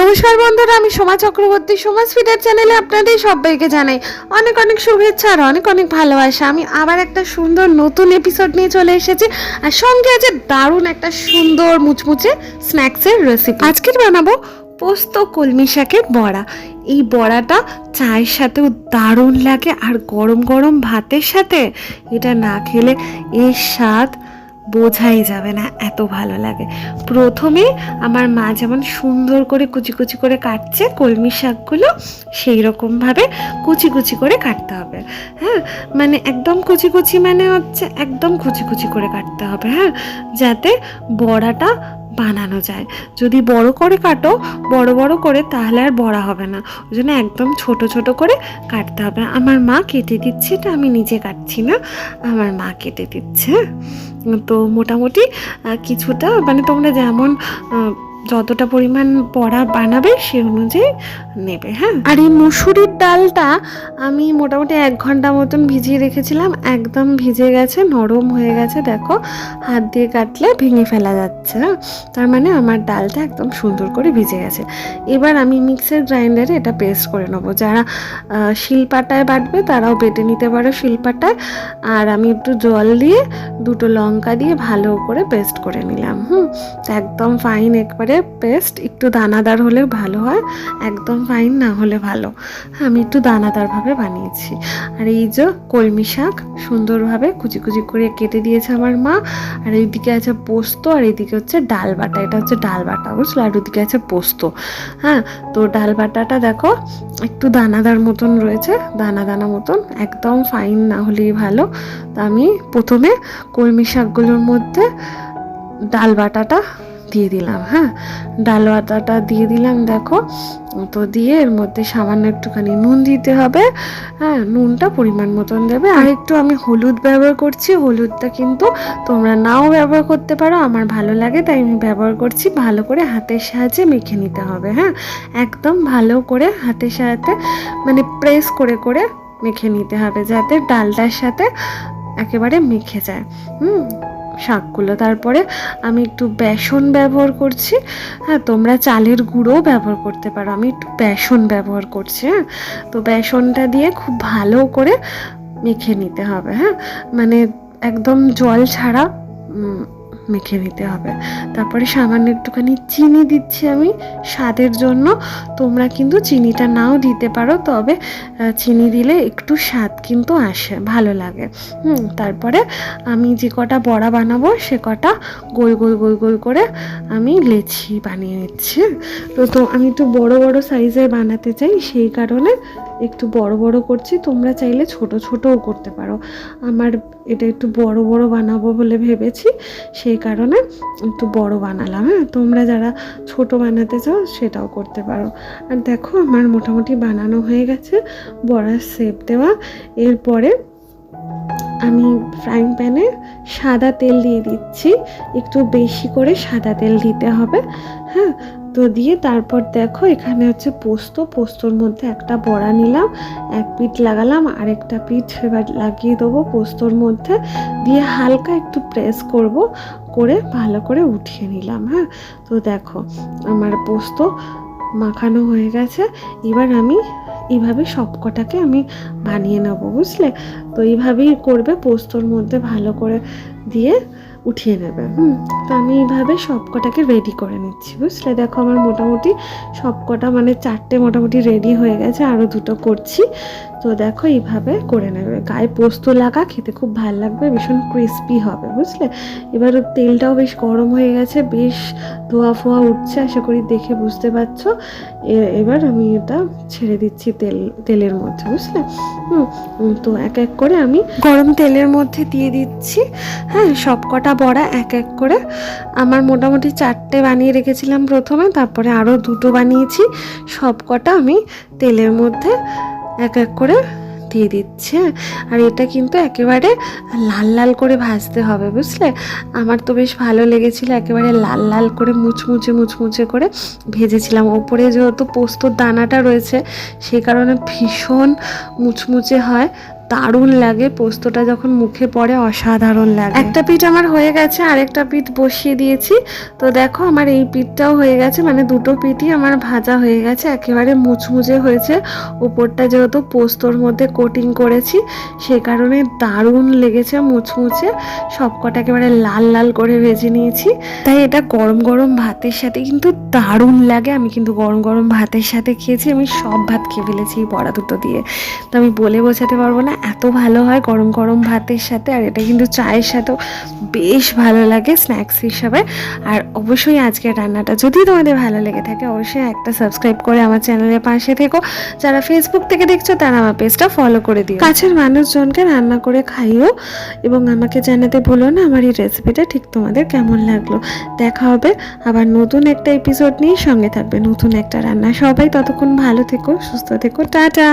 নমস্কার বন্ধুরা, আমি সোমা চক্রবর্তী, সোমা স্পিডার চ্যানেলে আপনাদের সবাইকে জানাই অনেক অনেক শুভেচ্ছা আর অনেক অনেক ভালোবাসা। আমি আবার একটা সুন্দর নতুন এপিসোড নিয়ে চলে এসেছি আর সঙ্গে আছে দারুণ একটা সুন্দর মুচমুচে স্ন্যাক্সের রেসিপি আজকের বানাবো পোস্ত কলমি শাকের বড়া। এই বড়াটা চায়ের সাথেও দারুণ লাগে আর গরম গরম ভাতের সাথে এটা না খেলে এর স্বাদ বোঝাই যাবে না, এত ভালো লাগে। প্রথমে আমার মা যেমন সুন্দর করে কুচি কুচি করে কাটছে, কলমি শাকগুলো সেই রকমভাবে কুচি কুচি করে কাটতে হবে হ্যাঁ? মানে একদম কুচি কুচি মানে হচ্ছে একদম কুচি কুচি করে কাটতে হবে হ্যাঁ? যাতে বড়াটা বানানো যায়। যদি বড় করে কাটো, বড় বড় করে, তাহলে আর বড়া হবে না। ওই জন্য একদম ছোট ছোট করে কাটতে হবে। আমার মা কেটে দিচ্ছে, এটা আমি নিজে কাটছি না, আমার মা কেটে দিচ্ছে তো মোটামুটি কিছুটা মানে তোমরা যেমন যতটা পরিমাণ পড়া বানাবে সে অনুযায়ী নেবে হ্যাঁ? আর এই মুসুরির ডালটা আমি মোটামুটি এক ঘণ্টা মতন ভিজিয়ে রেখেছিলাম একদম ভিজে গেছে নরম হয়ে গেছে দেখো হাত দিয়ে কাটলে ভেঙে ফেলা যাচ্ছে হ্যাঁ? তার মানে আমার ডালটা একদম সুন্দর করে ভিজে গেছে। এবার আমি মিক্সার গ্রাইন্ডারে এটা পেস্ট করে নেব। যারা শিলপাটায় বাটবে তারাও বেটে নিতে পারো শিলপাটায়। আর আমি একটু জল দিয়ে দুটো লঙ্কা দিয়ে ভালো করে পেস্ট করে নিলাম হুম? একদম ফাইন একবারে পেস্ট একটু দানাদার হলে ভালো হয় একদম ফাইন না হলে ভালো। হ্যাঁ, আমি একটু দানাদারভাবে বানিয়েছি। আর এই যে কলমি শাক সুন্দরভাবে কুচি কুচি করে কেটে দিয়েছে আমার মা। আর এইদিকে আছে পোস্ত, আর এইদিকে হচ্ছে ডাল বাটা। এটা হচ্ছে ডাল বাটা, বুঝলো? আর ওদিকে আছে পোস্ত। হ্যাঁ তো ডাল বাটাটা দেখো, একটু দানাদার মতন রয়েছে, দানা দানা মতন, একদম ফাইন না হলেই ভালো। তো আমি প্রথমে কলমি শাকগুলোর মধ্যে ডাল বাটাটা দিয়ে দিলাম হ্যাঁ? ডাল আটাটা দিয়ে দিলাম, দেখো। তো দিয়ে এর মধ্যে সামান্য একটুখানি নুন দিতে হবে হ্যাঁ? নুনটা পরিমাণ মতন দেবে। আর একটু আমি হলুদ ব্যবহার করছি, হলুদটা কিন্তু তোমরা নাও ব্যবহার করতে পারো, আমার ভালো লাগে, তাই আমি ব্যবহার করছি। ভালো করে হাতের সাহায্যে মেখে নিতে হবে হ্যাঁ? একদম ভালো করে হাতের সাহায্যে মানে প্রেস করে করে মেখে নিতে হবে, যাতে ডালটার সাথে একেবারে মেখে যায়, হুম? শাকগুলো। তারপরে আমি একটু বেসন ব্যবহার করছি। হ্যাঁ তোমরা চালের গুঁড়োও ব্যবহার করতে পারো। আমি একটু বেসন ব্যবহার করছি হ্যাঁ? তো বেসনটা দিয়ে খুব ভালো করে মেখে নিতে হবে হ্যাঁ? মানে একদম জল ছাড়া মেখে নিতে হবে। তারপরে সামান্য একটুখানি চিনি দিচ্ছি আমি স্বাদের জন্য। তোমরা কিন্তু চিনিটা নাও দিতে পারো, তবে চিনি দিলে একটু স্বাদ কিন্তু আসে, ভালো লাগে। হুম, তারপরে আমি যে কটা বড়া বানাবো সে কটা গোল গোল গোল গোল করে আমি লেচি বানিয়ে নিচ্ছি। তো তো আমি একটু বড় বড় সাইজের বানাতে চাই, সেই কারণে একটু বড় বড় করছি। তোমরা চাইলে ছোট, ছোটও করতে পারো। আমার এটা একটু বড় বড় বানাবো বলে ভেবেছি, সেই কারণে একটু বড় বানালাম হ্যাঁ? তোমরা যারা ছোট বানাতে চাও সেটাও করতে পারো। আর দেখো আমার মোটামুটি বানানো হয়ে গেছে, বড়ার শেপ দেওয়া। এরপরে আমি ফ্রাইং প্যানে সাদা তেল দিয়ে দিচ্ছি, একটু বেশি করে সাদা তেল দিতে হবে হ্যাঁ? তো দিয়ে তারপর দেখো এখানে হচ্ছে পোস্ত, পোস্তর মধ্যে একটা বড়া নিলাম, এক পিঠ লাগালাম, আরেকটা পিঠ এবার লাগিয়ে দেবো পোস্তর মধ্যে, দিয়ে হালকা একটু প্রেস করব, করে ভালো করে উঠিয়ে নিলাম হ্যাঁ? তো দেখো আমার পোস্ত মাখানো হয়ে গেছে, এবার আমি এইভাবে সবকটাকে আমি বানিয়ে নেব, বুঝলে? তো এইভাবেই করবে পোস্তর মধ্যে ভালো করে দিয়ে উঠিয়ে নেবে। হুম, তো আমি এইভাবে সব কটাকে রেডি করে নিচ্ছি, বুঝলে? দেখো আমার মোটামুটি সব কটা মানে চারটে মোটামুটি রেডি হয়ে গেছে আরও দুটো করছি। তো দেখো, এইভাবে করে নেবে। গায়ে পোস্ত লাগা, খেতে খুব ভালো লাগবে, ভীষণ ক্রিস্পি হবে, বুঝলে? এবার তেলটাও বেশ গরম হয়ে গেছে, বেশ ধোয়া ফোয়া উঠছে, আশা করি দেখে বুঝতে পারছ। এবার আমি এটা ছেড়ে দিচ্ছি তেল, তেলের মধ্যে, বুঝলে? হুম তো এক এক করে আমি গরম তেলের মধ্যে দিয়ে দিচ্ছি। হ্যাঁ সব কটা বড়া এক এক করে। আমার মোটামুটি চারটে বানিয়ে রেখেছিলাম প্রথমে, তারপরে আরও দুটো বানিয়েছি। সব কটা আমি তেলের মধ্যে এক এক করে দিয়ে দিচ্ছে। আর এটা কিন্তু একেবারে লাল লাল করে ভাজতে হবে, বুঝলে? আমার তো বেশ ভালো লেগেছিল একেবারে লাল লাল করে মুচমুচে মুচমুচে করে ভেজেছিলাম। ওপরে যেহেতু পোস্তর দানাটা রয়েছে সেই কারণে ভীষণ মুচমুচে হয়। দারুণ লাগে, পোস্তটা যখন মুখে পড়ে অসাধারণ লাগে। একটা পিঠ আমার হয়ে গেছে, আরেকটা পিঠ বসিয়ে দিয়েছি। তো দেখো, আমার এই পিঠটাও হয়ে গেছে মানে দুটো পিঠই আমার ভাজা হয়ে গেছে, একেবারে মুচমুচে হয়েছে। উপরটা যেহেতু পোস্তর মধ্যে কোটিং করেছি সেই কারণে দারুণ লেগেছে মুচমুচে। সবকটা একেবারে লাল লাল করে ভেজে নিয়েছি। তাই এটা গরম গরম ভাতের সাথে কিন্তু দারুণ লাগে। আমি কিন্তু গরম গরম ভাতের সাথে খেয়েছি, আমি সব ভাত খেয়ে ফেলেছি বড়া দুটো দিয়ে। তো আমি বলে বোঝাতে পারব না এত ভালো হয় গরম গরম ভাতের সাথে, আর এটা কিন্তু চায়ের সাথেও বেশ ভালো লাগে স্ন্যাক্স হিসাবে। আর অবশ্যই আজকের রান্নাটা যদি তোমাদের ভালো লেগে থাকে, অবশ্যই একটা সাবস্ক্রাইব করে আমার চ্যানেলের পাশে থেকো। যারা ফেসবুক থেকে দেখছ, তারা আমার পেজটা ফলো করে দিও। কাছের মানুষজনকে রান্না করে খাইও, এবং আমাকে জানাতে বলো না আমার এই রেসিপিটা ঠিক তোমাদের কেমন লাগল। দেখা হবে আবার নতুন একটা এপিসোড নিয়ে সঙ্গে থাকবে। নতুন একটা রান্না। সবাই ততক্ষণ ভালো থেকো, সুস্থ থেকো। টাটা!